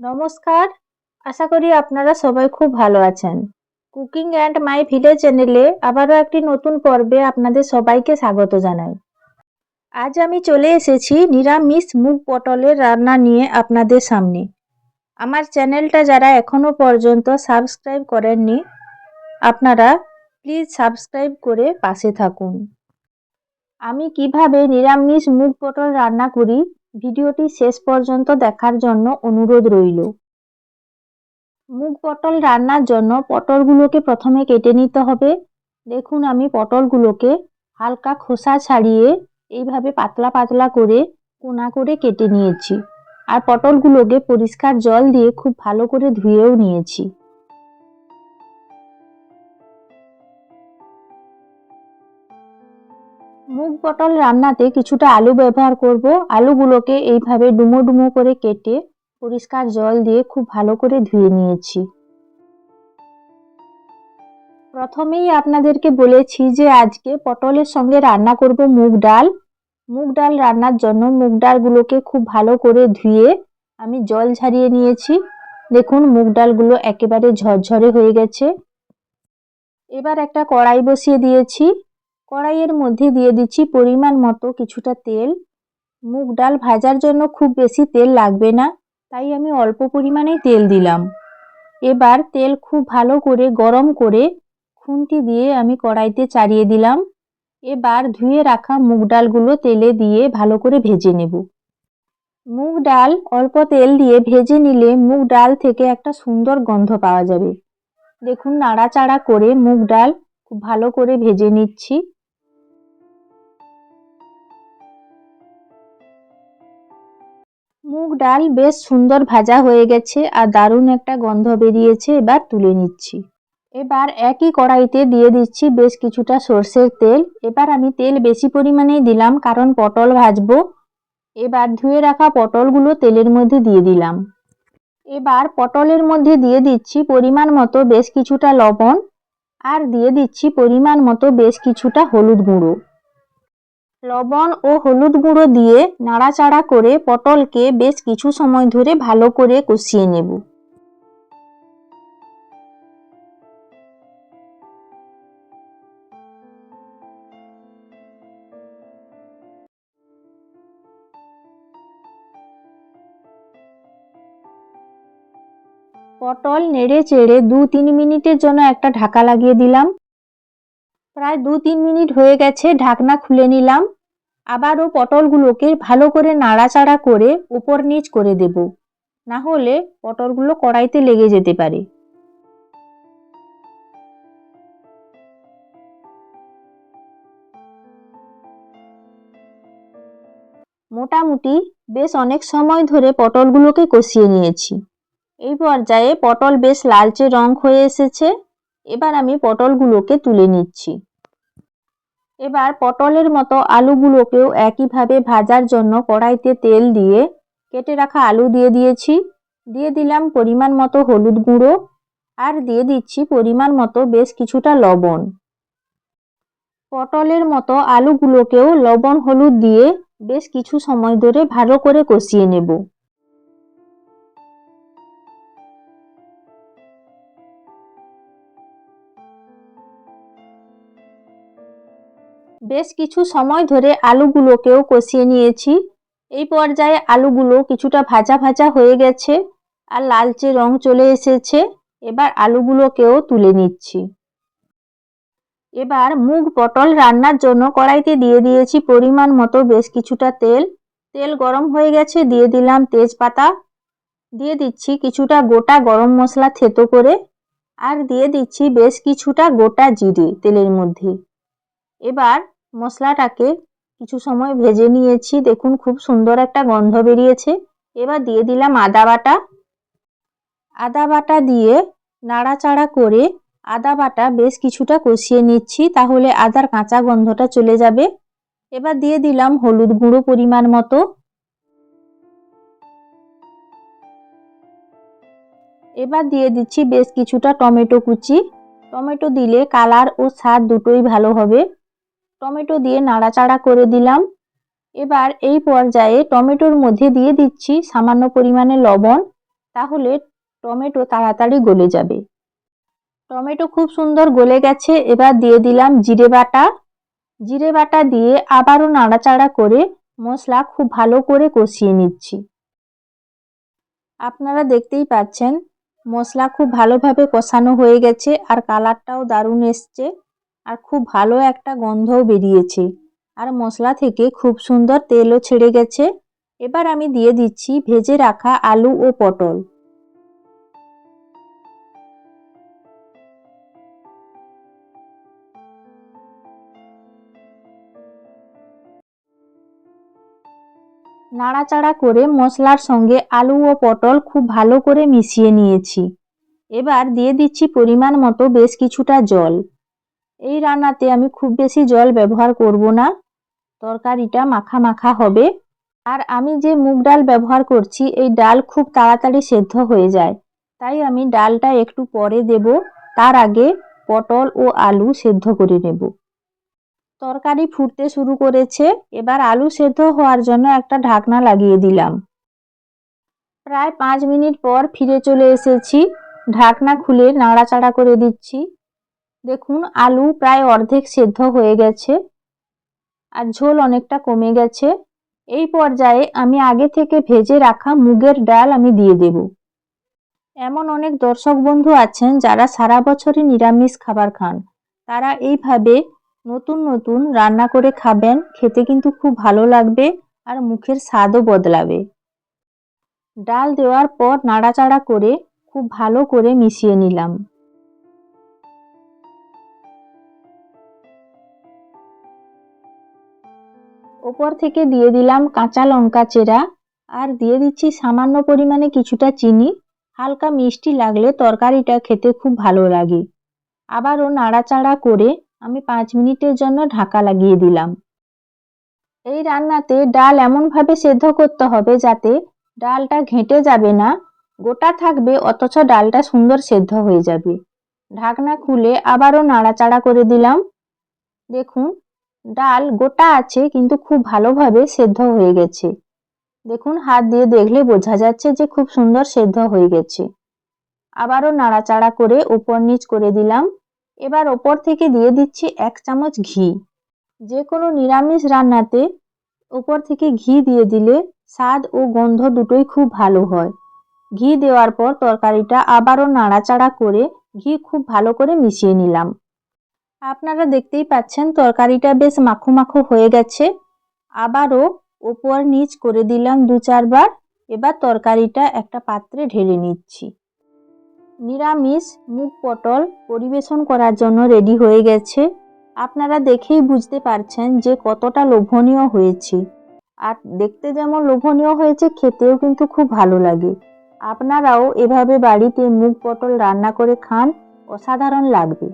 নমস্কার। আশা করি আপনারা সবাই খুব ভালো আছেন। কুকিং অ্যান্ড মাই ভিলেজ চ্যানেলে আবারও একটি নতুন পর্বে আপনাদের সবাইকে স্বাগত জানাই। আজ আমি চলে এসেছি নিরামিষ মুগ পটলের রান্না নিয়ে আপনাদের সামনে। আমার চ্যানেলটা যারা এখনও পর্যন্ত সাবস্ক্রাইব করেননি, আপনারা প্লিজ সাবস্ক্রাইব করে পাশে থাকুন। আমি কীভাবে নিরামিষ মুগ পটল রান্না করি ভিডিওটি শেষ পর্যন্ত দেখার জন্য অনুরোধ রইল। মুগ পটল রান্নার জন্য পটলগুলোকে প্রথমে কেটে নিতে হবে। দেখুন, আমি পটলগুলোকে হালকা খোসা ছাড়িয়ে এইভাবে পাতলা পাতলা করে কোনা করে কেটে নিয়েছি। আর পটলগুলোকে পরিষ্কার জল দিয়ে খুব ভালো করে ধুয়েও নিয়েছি। পটল রান্নাতে কিছুটা আলু ব্যবহার করব। আলুগুলোকে এইভাবে ডুমো ডুমো করে কেটে পরিষ্কার জল দিয়ে খুব ভালো করে ধুয়ে নিয়েছি। প্রথমেই আপনাদেরকে বলেছি যে আজকে পটলের সঙ্গে রান্না করব মুগ ডাল। মুগ ডাল রান্নার জন্য মুগ ডালগুলোকে খুব ভালো করে ধুয়ে আমি জল ঝারিয়ে নিয়েছি। দেখুন মুগ ডালগুলো একেবারে ঝরঝরে হয়ে গেছে। এবার একটা কড়াই বসিয়ে দিয়েছি। কড়াইয়ের মধ্যে দিয়ে দিচ্ছি পরিমাণ মতো কিছুটা তেল। মুগ ডাল ভাজার জন্য খুব বেশি তেল লাগবে না, তাই আমি অল্প পরিমাণেই তেল দিলাম। এবার তেল খুব ভালো করে গরম করে খুন্তি দিয়ে আমি কড়াইতে চাড়িয়ে দিলাম। এবার ধুয়ে রাখা মুগ ডালগুলো তেলে দিয়ে ভালো করে ভেজে নেব। মুগ ডাল অল্প তেল দিয়ে ভেজে নিলে মুগ ডাল থেকে একটা সুন্দর গন্ধ পাওয়া যাবে। দেখুন, নাড়াচাড়া করে মুগ ডাল খুব ভালো করে ভেজে নিচ্ছি। মুগ ডাল বেশ সুন্দর ভাজা হয়ে গেছে আর দারুণ একটা গন্ধ বেরিয়েছে, এবার তুলে নিচ্ছি। এবার একই কড়াইতে দিয়ে দিচ্ছি বেশ কিছুটা সর্ষের তেল। এবার আমি তেল বেশি পরিমাণেই দিলাম, কারণ পটল ভাজবো। এবার ধুয়ে রাখা পটলগুলো তেলের মধ্যে দিয়ে দিলাম। এবার পটলের মধ্যে দিয়ে দিচ্ছি পরিমাণ মতো বেশ কিছুটা লবণ। আর দিয়ে দিচ্ছি পরিমাণ মতো বেশ কিছুটা হলুদ গুঁড়ো। লবণ ও হলুদ গুঁড়ো দিয়ে নাড়াচাড়া করে পটলকে বেশ কিছু সময় ধরে ভালো করে কষিয়ে নেব। পটল নেড়ে চেড়ে দু তিন মিনিটের জন্য একটা ঢাকা লাগিয়ে দিলাম। প্রায় দু তিন মিনিট হয়ে গেছে, ঢাকনা খুলে নিলাম। আবারও পটলগুলোকে ভালো করে নাড়াচাড়া করে উপর নিচ করে দেব। না হলে পটলগুলো কড়াইতে লেগে যেতে পারে। মোটামুটি বেশ অনেক সময় ধরে পটলগুলোকে কষিয়ে নিয়েছি। এই পর্যায়ে পটল বেশ লালচে রং হয়ে এসেছে। এবার আমি পটলগুলোকে তুলে নিচ্ছি। এবার পটলের মতো আলুগুলোকেও একইভাবে ভাজার জন্য কড়াইতে তেল দিয়ে কেটে রাখা আলু দিয়ে দিয়েছি। দিয়ে দিলাম পরিমাণ মতো হলুদ গুঁড়ো আর দিয়ে দিচ্ছি পরিমাণ মতো বেশ কিছুটা লবণ। পটলের মতো আলুগুলোকেও লবণ হলুদ দিয়ে বেশ কিছু সময় ধরে ভালো করে কষিয়ে নেব। বেশ কিছু সময় ধরে আলুগুলোকেও কষিয়ে নিয়েছি। এই পর্যায়ে আলুগুলো কিছুটা ভাজা ভাজা হয়ে গেছে আর লালচে রং চলে এসেছে। এবার আলুগুলোকেও তুলে নিচ্ছি। এবার মুগ পটল রান্নার জন্য কড়াইতে দিয়ে দিয়েছি পরিমাণ মতো বেশ কিছুটা তেল। তেল গরম হয়ে গেছে, দিয়ে দিলাম তেজপাতা। দিয়ে দিচ্ছি কিছুটা গোটা গরম মশলা থেতো করে আর দিয়ে দিচ্ছি বেশ কিছুটা গোটা জিরে তেলের মধ্যে। এবার মশলাটাকে কিছু সময় ভেজে নিয়েছি। দেখুন, খুব সুন্দর একটা গন্ধ বেরিয়েছে। এবার দিয়ে দিলাম আদা বাটা। আদা বাটা দিয়ে নাড়াচাড়া করে আদা বাটা বেশ কিছুটা কষিয়ে নিচ্ছি, তাহলে আদার কাঁচা গন্ধটা চলে যাবে। এবার দিয়ে দিলাম হলুদ গুঁড়ো পরিমাণ মতো। এবার দিয়ে দিচ্ছি বেশ কিছুটা টমেটো কুচি। টমেটো দিলে কালার ও স্বাদ দুটোই ভালো হবে। টমেটো দিয়ে নাড়াচাড়া করে দিলাম। এবার এই পর্যায়ে টমেটোর মধ্যে দিয়ে দিচ্ছি সামান্য পরিমাণে লবণ, তাহলে টমেটো তাড়াতাড়ি গলে যাবে। টমেটো খুব সুন্দর গলে গেছে, এবার দিয়ে দিলাম জিরে বাটা। জিরে বাটা দিয়ে আবারও নাড়াচাড়া করে মশলা খুব ভালো করে কষিয়ে নিচ্ছি। আপনারা দেখতেই পাচ্ছেন, মশলা খুব ভালোভাবে কষানো হয়ে গেছে আর কালারটাও দারুণ এসছে। আর খুব ভালো একটা গন্ধও বেরিয়েছে। আর মশলা থেকে খুব সুন্দর তেলও ছেড়ে গেছে। এবার আমি দিয়ে দিচ্ছি ভেজে রাখা আলু ও পটল। নাড়াচাড়া করে মশলার সঙ্গে আলু ও পটল খুব ভালো করে মিশিয়ে নিয়েছি। এবার দিয়ে দিচ্ছি পরিমাণ মতো বেশ কিছুটা জল। এই রান্নাতে আমি খুব বেশি জল ব্যবহার করব না। তরকারিটা মাখা মাখা হবে। আর আমি যে মুগ ডাল ব্যবহার করছি, এই ডাল খুব তাড়াতাড়ি সেদ্ধ হয়ে যায়। তাই আমি ডালটা একটু পরে দেব। তার আগে পটল ও আলু সেদ্ধ করে নেব। তরকারি ফুটতে শুরু করেছে। এবার আলু সেদ্ধ হওয়ার জন্য একটা ঢাকনা লাগিয়ে দিলাম। প্রায় পাঁচ মিনিট পর ফিরে চলে এসেছি। ঢাকনা খুলে নাড়াচাড়া করে দিচ্ছি। দেখুন, আলু প্রায় অর্ধেক সেদ্ধ হয়ে গেছে আর ঝোল অনেকটা কমে গেছে। এই পর্যায়ে আমি আগে থেকে ভেজে রাখা মুগের ডাল আমি দিয়ে দেব। এমন অনেক দর্শক বন্ধু আছেন যারা সারা বছরই নিরামিষ খাবার খান। তারা এইভাবে নতুন নতুন রান্না করে খাবেন, খেতে কিন্তু খুব ভালো লাগবে আর মুখের স্বাদও বদলাবে। ডাল দেওয়ার পর নাড়াচাড়া করে খুব ভালো করে মিশিয়ে নিলাম। ওপর থেকে দিয়ে দিলাম কাঁচা লঙ্কা চেরা আর দিয়ে দিচ্ছি সামান্য পরিমাণে কিছুটা চিনি। হালকা মিষ্টি লাগলে তরকারিটা খেতে খুব ভালো লাগে। আবারও নাড়াচাড়া করে আমি পাঁচ মিনিটের জন্য ঢাকা লাগিয়ে দিলাম। এই রান্নাতে ডাল এমনভাবে সেদ্ধ করতে হবে যাতে ডালটা ঘেঁটে যাবে না, গোটা থাকবে অথচ ডালটা সুন্দর সেদ্ধ হয়ে যাবে। ঢাকনা খুলে আবারও নাড়াচাড়া করে দিলাম। দেখুন ডাল গোটা আছে, কিন্তু খুব ভালোভাবে সেদ্ধ হয়ে গেছে। দেখুন, হাত দিয়ে দেখলে বোঝা যাচ্ছে যে খুব সুন্দর সেদ্ধ হয়ে গেছে। আবারও নাড়াচাড়া করে উপর নিচ করে দিলাম। এবার ওপর থেকে দিয়ে দিচ্ছি এক চামচ ঘি। যে কোনো নিরামিষ রান্নাতে ওপর থেকে ঘি দিয়ে দিলে স্বাদ ও গন্ধ দুটোই খুব ভালো হয়। ঘি দেওয়ার পর তরকারিটা আবারও নাড়াচাড়া করে ঘি খুব ভালো করে মিশিয়ে নিলাম। আপনারা দেখতেই পাচ্ছেন তরকারিটা বেশ মাখো মাখো হয়ে গেছে। আবারও ওপর নিচ করে দিলাম দু চারবার। এবার তরকারিটা একটা পাত্রে ঢেলে নিচ্ছি। নিরামিষ মুগ পটল পরিবেশন করার জন্য রেডি হয়ে গেছে। আপনারা দেখেই বুঝতে পারছেন যে কতটা লোভনীয় হয়েছে। আর দেখতে যেমন লোভনীয় হয়েছে, খেতেও কিন্তু খুব ভালো লাগে। আপনারাও এভাবে বাড়িতে মুগ পটল রান্না করে খান, অসাধারণ লাগবে।